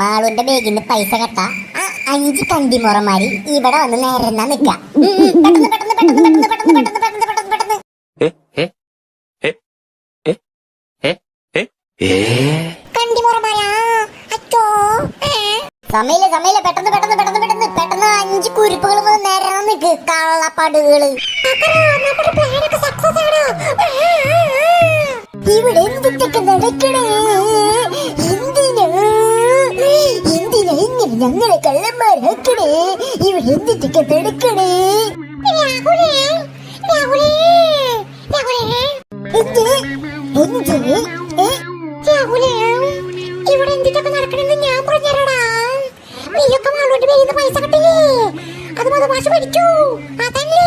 മാളുന്റെ ബേഗിന്റെ നിന്ന് പൈസ കെട്ട. ആ അഞ്ച് കണ്ടിമുറമാരി ഇവിടെ വന്ന് നേരെന്നാ നിക്ക. പെട്ടെന്ന് പെട്ടെന്ന് പെട്ടെന്ന് പെട്ടെന്ന് പെട്ടെന്ന് പെട്ടെന്ന് പെട്ടെന്ന് പെട്ടെന്ന് കണ്ടിമുറമാരാ? അച്ചോ സമയില്ല സമയില്ല. പെട്ടെന്ന് പെട്ടെന്ന് പെട്ടെന്ന് പെട്ടെന്ന്. പെട്ടെന്ന് അഞ്ച് കുരുപ്പുകൾ വന്ന് നേരെ നിക്ക്. കള്ളപ്പാടുകൾ. ഇവിടെ നടക്കണേ? ഇങ്ങനെ ഞങ്ങളെ കള്ളന്മാരാക്കണേ ഇവിടെ എന്തിട്ടൊക്കെ നടക്കണേ എന്ത്? എന്ത്? ഏ? ഇവിടെ എന്തിട്ടൊക്കെ നടക്കണെന്ന് ഞാൻ പറഞ്ഞുതരാടാ. നീയൊക്കെ മാളോട്ട് പേരുന്ന പൈസ കിട്ടില്ലേ? അത് മതഭാഷ പഠിച്ചു അതല്ലേ?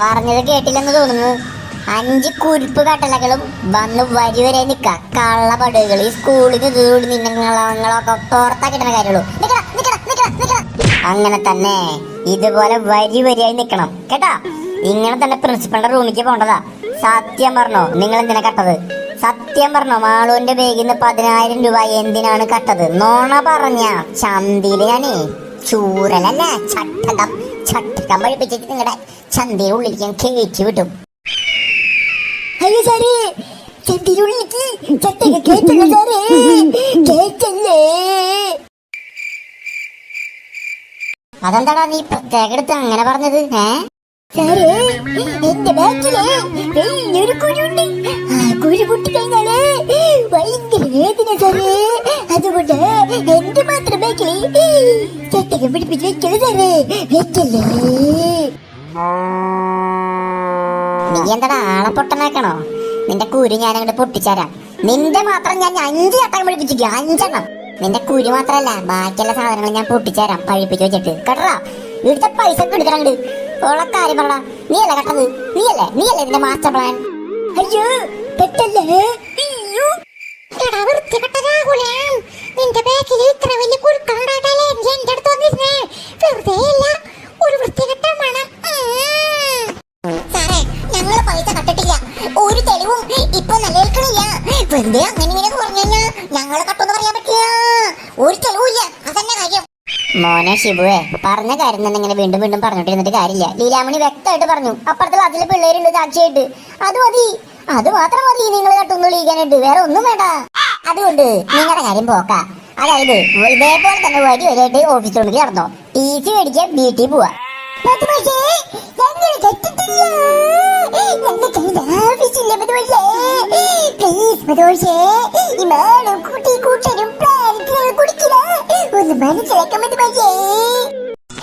പറഞ്ഞത് കേട്ടില്ലെന്ന് തോന്നുന്നു. അഞ്ച് കുരുപ്പ് കട്ടലകളും വന്ന് വരി വരെ നിക്ക. കള്ളപടുകൾ ഈ സ്കൂളിൽ ഇതുകൂടി തോർത്താ കിട്ടുന്ന കാര്യമുള്ളൂ. അങ്ങനെ തന്നെ ഇതുപോലെ വരി വരിയായി നിക്കണം. കേട്ടാ? ഇങ്ങനെ തന്നെ പ്രിൻസിപ്പളിന്റെ റൂമിലേക്ക് പോണ്ടതാ സത്യം പറഞ്ഞോ നിങ്ങൾ എന്തിനാ കട്ടത്? സത്യം പറഞ്ഞോ മാളൂന്റെ ബാഗിൽ നിന്ന് പതിനായിരം രൂപ എന്തിനാണ് കട്ടത്? നോണ പറഞ്ഞ ചന്തിയിൽ ഞാനേ ചൂരലല്ലേ? ചട്ടകം. சட்டி கம்பளிப்பிச்சுங்கட சந்தி உள்ளிக்கு கேவிச்சு விட்டும் ஐயோ சாரு சந்தி உள்ளிக்கு சட்டைக்கு അതെന്താടാ നീ എടുത്ത് അങ്ങനെ പറഞ്ഞത് ഏ സാറ് എന്റെ ബാക്കില് വലിയൊരു കുരുണ്ട് ചട്ടകം പിടിപ്പിച്ച് വെക്കൽ സാറേ വെക്കല്ലേ? നീ എന്താടാ ആളെ നിന്റെ കുരു ഞാൻ അങ്ങോട്ട് പൊട്ടിച്ചേരാം. നിന്റെ മാത്രം ഞാൻ അഞ്ച് ചട്ടം പിടിപ്പിച്ചിരിക്കും അഞ്ചെണ്ണം. നിന്റെ കുരു മാത്രല്ല ബാക്കിയുള്ള സാധനങ്ങൾ ഞാൻ പൊട്ടിച്ചേരാം പഴിപ്പിച്ച് വെച്ചിട്ട്. കേട്ടറാ ഇവിടുത്തെ പൈസ ഒക്കെ എടുക്കണം അങ്ങട്. നീ കാര്യം പറടാ. നീയല്ലേ അല്ലേ നീയല്ലേ? നീയല്ലേ ഇതിന്റെ മാസ്റ്റർ പ്ലാൻ അയ്യോ പെട്ടല്ലേ? വെറുതെ അങ്ങനെ ഇങ്ങനെ പറഞ്ഞു കഴിഞ്ഞാ ഞങ്ങളെ കട്ടൊന്നും പറയാൻ പറ്റില്ല. ഒരു ചെലവില്ല അതന്നെ കാര്യം. മോനെ ഷിബുവേ പറഞ്ഞ കാര്യം തന്നെ ഇങ്ങനെ വീണ്ടും വീണ്ടും പറഞ്ഞിട്ടിരുന്നിട്ട് കാര്യമില്ല. ലീലാമണി വ്യക്തമായിട്ട് പറഞ്ഞു. അപ്പുറത്തെ അതിലെ പിള്ളേരുണ്ട് സാക്ഷിയായിട്ട്. അത് മതി. അത് മാത്രം മതി നിങ്ങൾ കട്ടൊന്നും വിളിക്കാനായിട്ട്. വേറെ ഒന്നും വേണ്ട. അതുകൊണ്ട് നിങ്ങളുടെ കാര്യം പോക്ക. അതായത് ഇതേപോലെ തന്നെ വരി വരെയായിട്ട് ഓഫീസ് റൂമിൽ നടന്നോ. ടി സി മേടിക്കാൻ വീട്ടിൽ പോവാ.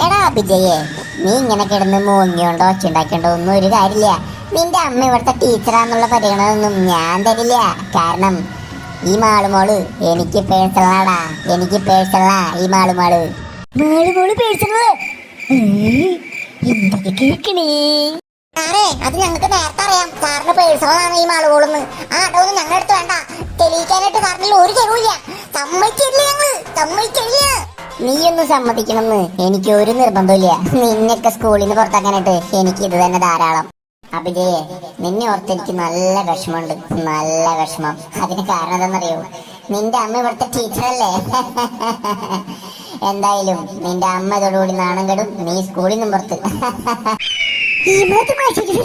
എടാ വിജയേ നീ ഇങ്ങനെ കിടന്ന് ഒന്നും ഒരു കാര്യമില്ല. നിന്റെ അമ്മ ഇവിടുത്തെ ടീച്ചറാന്നുള്ള പരിഗണനൊന്നും ഞാൻ തരില്ല. കാരണം ഈ മാളുമോൾ എനിക്ക് പേഴ്സണലാടാ എനിക്ക് പേഴ്സണലാ ഈ മാളുമോൾ. മാളുമോൾ പേഴ്സണൽ എന്തൊക്കെ കേൾക്കണേ സാറേ അത് ഞങ്ങൾക്ക് നേരത്തെ അറിയാം. സാറിന് പേഴ്സണലാണ് ഈ മാളുകോളെന്ന്. ആ അതൊന്നും ഞങ്ങളുടെ അടുത്ത് വേണ്ട. തെളിയിക്കാനായിട്ട് സാറിന് ഒരു ചെലവില്ല സമ്മതിച്ചില്ല ഞങ്ങൾ. സമ്മതിച്ചില്ല നീയൊന്നും സമ്മതിക്കണമെന്ന് എനിക്ക് ഒരു നിർബന്ധമില്ല നിന്നൊക്കെ സ്കൂളിൽ നിന്ന് പുറത്താക്കാനായിട്ട് എനിക്ക് ഇത് തന്നെ ധാരാളം. അഭിജയെ നിന്നെ ഓർത്ത് എനിക്ക് നല്ല വിഷമമുണ്ട്. നല്ല വിഷമം. അതിന് കാരണം എന്താണെന്നറിയോ? നിന്റെ അമ്മ ഇവിടുത്തെ ടീച്ചറല്ലേ എന്തായാലും നിന്റെ അമ്മ ഇതോടുകൂടി നാണം കെടും. നീ സ്കൂളിൽ നിന്നും പുറത്ത്. നീ ഇനി?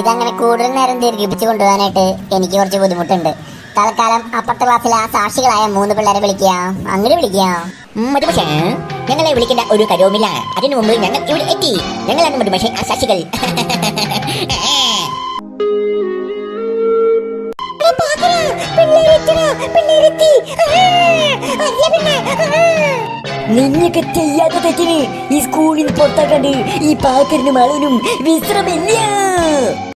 ഇതങ്ങനെ കൂടുതൽ നേരം ദീർഘിപ്പിച്ചു കൊണ്ടുപോകാനായിട്ട് എനിക്ക് കുറച്ച് ബുദ്ധിമുട്ടുണ്ട്. തൽക്കാലം അപ്പുറത്തെ ക്ലാസ്സിലെ ആ സാക്ഷികളായ മൂന്ന് പിള്ളേരെ വിളിക്കാം അങ്ങനെ വിളിക്കാം മധുമഷ ഞങ്ങളെ വിളിക്കേണ്ട ഒരു കാര്യവുമില്ല അതിനു മുമ്പ് ഞങ്ങൾ ഇവിടെ എത്തി. ഞങ്ങളാണ് മധുമഷ ആ സാക്ഷികൾ. നിന്നൊക്കെ ചെയ്യാത്ത തെറ്റിന് ഈ സ്കൂളിൽ പുറത്താക്കാണ്ട് ഈ പാക്കറിനും അളവിനും വിശ്രമില്ല